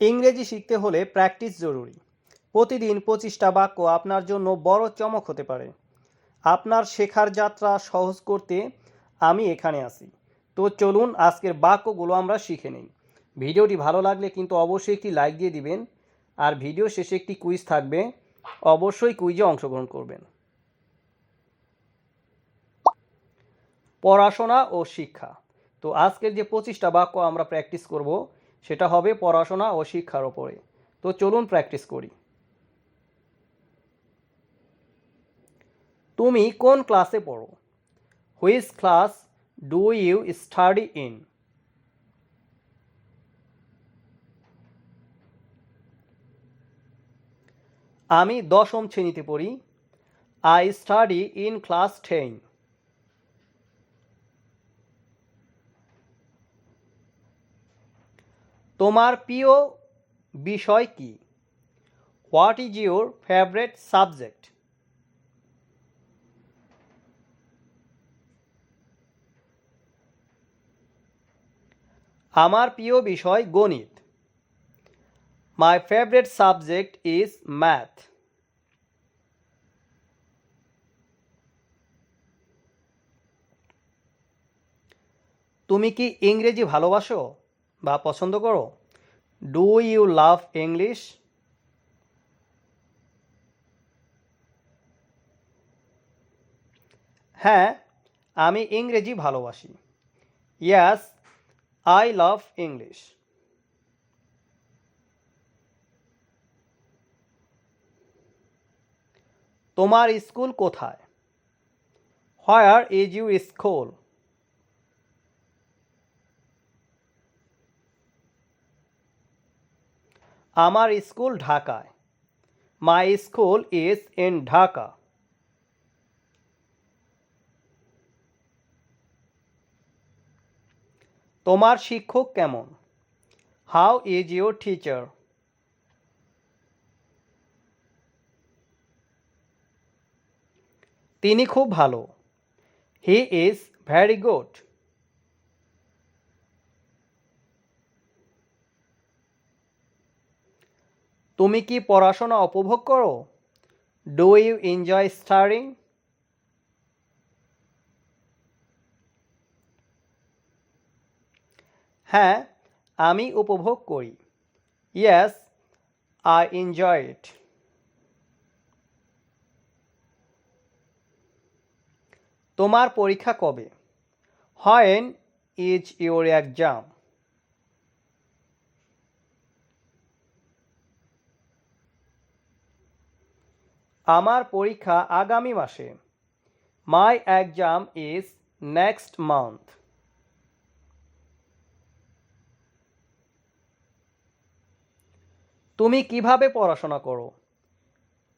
ইংরেজি শিখতে হলে প্র্যাকটিস জরুরি। প্রতিদিন পঁচিশটা বাক্য আপনার জন্য বড় চমক হতে পারে। আপনার শেখার যাত্রা সহজ করতে আমি এখানে আছি। তো চলুন আজকের বাক্যগুলো আমরা শিখে নিই। ভিডিওটি ভালো লাগলে কিন্তু অবশ্যই একটি লাইক দিয়ে দিবেন। আর ভিডিও শেষে একটি কুইজ থাকবে। অবশ্যই কুইজে অংশগ্রহণ করবেন। পড়াশোনা ও শিক্ষা। তো আজকের যে পঁচিশটা বাক্য আমরা প্র্যাকটিস করব সেটা হবে পড়াশোনা ও শিক্ষার ওপরে। তো চলুন প্র্যাকটিস করি। তুমি কোন ক্লাসে পড়ো? Which class do you study in আমি দশম শ্রেণীতে পড়ি। I study in class ten তোমার প্রিয় বিষয় কি? What is your favourite subject আমার প্রিয় বিষয় গণিত। My favourite subject is math তুমি কি ইংরেজি ভালোবাসো? বা পছন্দ করো? ডু ইউ লাভ ইংলিশ হ্যাঁ আমি ইংরেজি ভালোবাসি। ইয়াস আই লাভ ইংলিশ তোমার স্কুল কোথায়? হোয়ার ইজ ইউ স্কুল আমার স্কুল ঢাকায়। My school is in Dhaka তোমার শিক্ষক কেমন? হাউ ইজ ইউর টিচার তিনি খুব ভালো। হি ইজ ভ্যারি গুড তুমি কি পড়াশোনা উপভোগ করো? ডু ইউ এনজয় স্টারিং হ্যাঁ আমি উপভোগ করি। ইয়েস আই এনজয় ইট তোমার পরীক্ষা কবে? হোয়েন ইজ ইউর এক্সাম আমার পরীক্ষা আগামী মাসে। My exam is next month তুমি কীভাবে পড়াশোনা করো?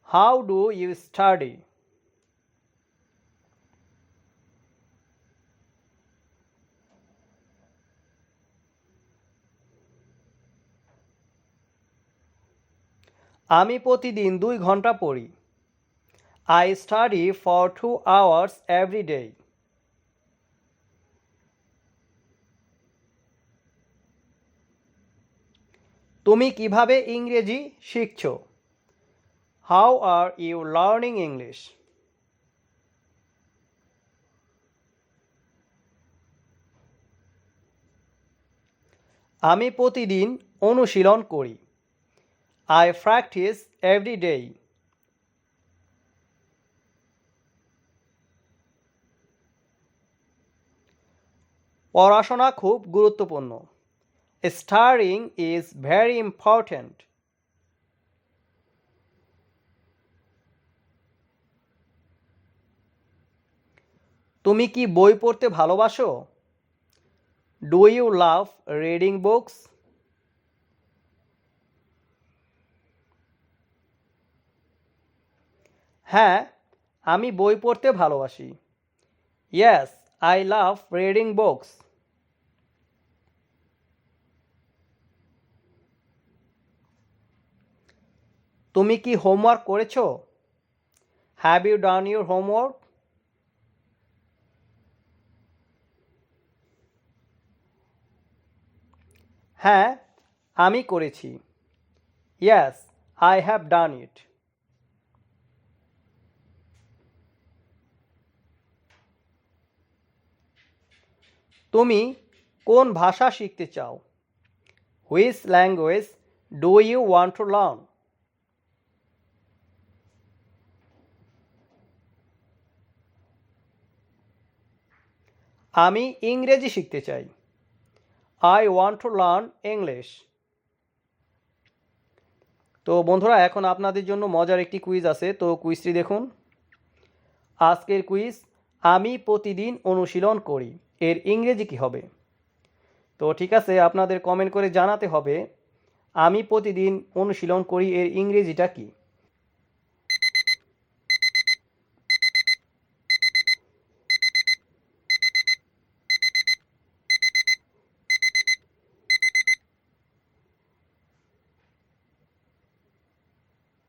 হাউ ডু ইউ স্টাডি আমি প্রতিদিন দুই ঘণ্টা পড়ি। I study for two hours every day তুমি কীভাবে ইংরেজি শিখছ? How are you learning English আমি প্রতিদিন অনুশীলন করি। আই প্র্যাকটিস এভরি ডে পড়াশোনা খুব গুরুত্বপূর্ণ। স্টারিং ইজ ভেরি ইম্পর্ট্যান্ট তুমি কি বই পড়তে ভালোবাসো? Do you love reading books হ্যাঁ আমি বই পড়তে ভালোবাসি। Yes I love reading books তুমি কি হোমওয়ার্ক করেছ? Have you done your homework হ্যাঁ আমি করেছি। ইয়াস আই হ্যাভ ডান ইট তুমি কোন ভাষা শিখতে চাও? Which language do you want to learn আমি ইংরেজি শিখতে চাই। I want to learn English তো বন্ধুরা, এখন আপনাদের জন্য মজার একটি কুইজ আছে। তো কুইজটি দেখুন। আজকের কুইজ আমি প্রতিদিন অনুশীলন করি। এর ইংরেজি কি হবে? তো ঠিক আছে, আপনাদের কমেন্ট করে জানাতে হবে, আমি প্রতিদিন অনুশীলন করি এর ইংরেজিটা কি?